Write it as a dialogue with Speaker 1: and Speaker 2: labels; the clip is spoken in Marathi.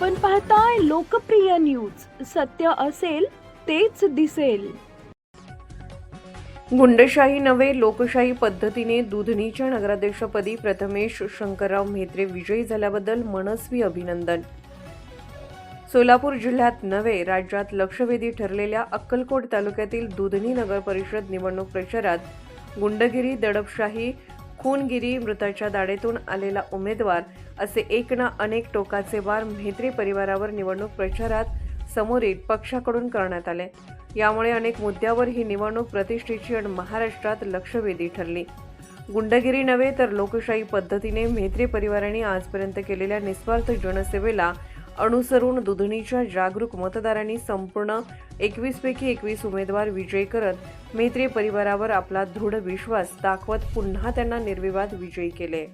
Speaker 1: पण पाहताय लोकप्रिय न्यूज. सत्य असेल तेच दिसेल.
Speaker 2: गुंडशाही नव्हे लोकशाही पद्धतीने दुधनीच्या नगराध्यक्षपदी प्रथमेश शंकरराव म्हेत्रे विजयी झाल्याबद्दल मनस्वी अभिनंदन. सोलापूर जिल्ह्यात नव्हे राज्यात लक्षवेधी ठरलेल्या अक्कलकोट तालुक्यातील दुधनी नगर परिषद निवडणूक प्रचारात गुंडगिरी दडपशाही खूनगिरी मृताच्या दाढेतून आलेला उमेदवार असे एक ना अनेक टोकाचे वार म्हेत्रे परिवारावर निवडणूक प्रचारात समोरील पक्षाकडून करण्यात आले. यामुळे अनेक मुद्द्यावर ही निवडणूक प्रतिष्ठेची आणि महाराष्ट्रात लक्षवेधी ठरली. गुंडगिरी नव्हे तर लोकशाही पद्धतीने म्हेत्रे परिवाराने आजपर्यंत केलेल्या निस्वार्थ जनसेवेला अनुसरून दुधणीच्या जागरूक मतदारांनी संपूर्ण एकवीसपैकी एकवीस उमेदवार विजयी करत मैत्री परिवारावर आपला दृढ विश्वास दाखवत पुन्हा त्यांना निर्विवाद विजयी केले.